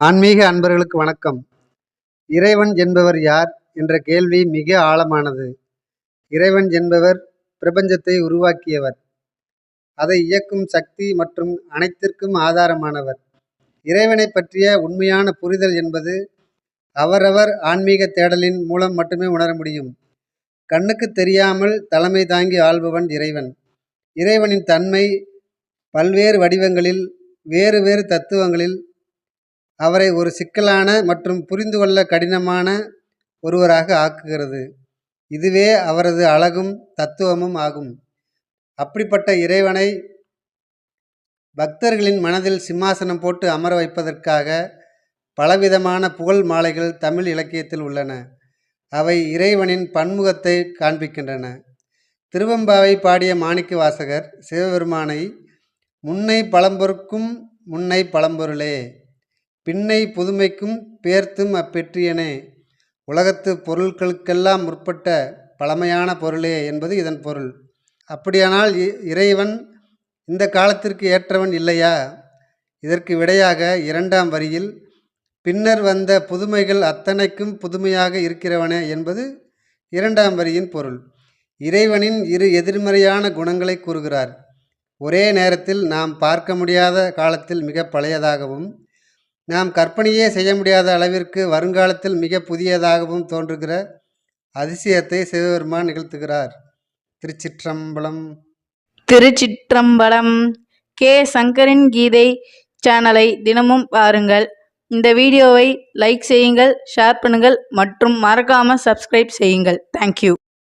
ஆன்மீக அன்பர்களுக்கு வணக்கம். இறைவன் என்பவர் யார் என்ற கேள்வி மிக ஆழமானது. இறைவன் என்பவர் பிரபஞ்சத்தை உருவாக்கியவர். அதை இயக்கும் சக்தி மற்றும் அனைத்திற்கும் ஆதாரமானவர். இறைவனை பற்றிய உண்மையான புரிதல் என்பது அவரவர் ஆன்மீக தேடலின் மூலம் மட்டுமே உணர முடியும். கண்ணுக்கு தெரியாமல் தலைமை தாங்கி ஆள்பவன் இறைவன். இறைவனின் தன்மை பல்வேறு வடிவங்களில் வேறு வேறு தத்துவங்களில் அவரை ஒரு சிக்கலான மற்றும் புரிந்து கொள்ள கடினமான ஒருவராக ஆக்குகிறது. இதுவே அவரது அழகும் தத்துவமும் ஆகும். அப்படிப்பட்ட இறைவனை பக்தர்களின் மனதில் சிம்மாசனம் போட்டு அமர வைப்பதற்காக பலவிதமான புகழ் மாலைகள் தமிழ் இலக்கியத்தில் உள்ளன. அவை இறைவனின் பன்முகத்தை காண்பிக்கின்றன. திருவெம்பாவை பாடிய மாணிக்க வாசகர் சிவபெருமானை முன்னை பழம்பொருக்கும் முன்னை பழம்பொருளே பின்னை புதுமைக்கும் பேர்த்தும் அப்பெற்றியனே உலகத்து பொருட்களுக்கெல்லாம் முற்பட்ட பழமையான பொருளே என்பது இதன் பொருள். அப்படியானால் இ- இறைவன் இந்த காலத்திற்கு ஏற்றவன் இல்லையா? இதற்கு விடையாக இரண்டாம் வரியில் பின்னர் வந்த புதுமைகள் அத்தனைக்கும் புதுமையாக இருக்கிறவனே என்பது இரண்டாம் வரியின் பொருள். இறைவனின் இரு எதிர்மறையான குணங்களை கூறுகிறார். ஒரே நேரத்தில் நாம் பார்க்க முடியாத காலத்தில் மிக பழையதாகவும் நாம் கற்பனையே செய்ய முடியாத அளவிற்கு வருங்காலத்தில் மிக புதியதாகவும் தோன்றுகிற அதிசயத்தை சிவபெருமான் நிகழ்த்துகிறார். திருச்சிற்றம்பலம். திருச்சிற்றம்பலம். கே. சங்கரின் கீதை சேனலை தினமும் பாருங்கள். இந்த வீடியோவை லைக் செய்யுங்கள் ஷேர் பண்ணுங்கள் மற்றும் மறக்காமல் சப்ஸ்கிரைப் செய்யுங்கள். தேங்க்யூ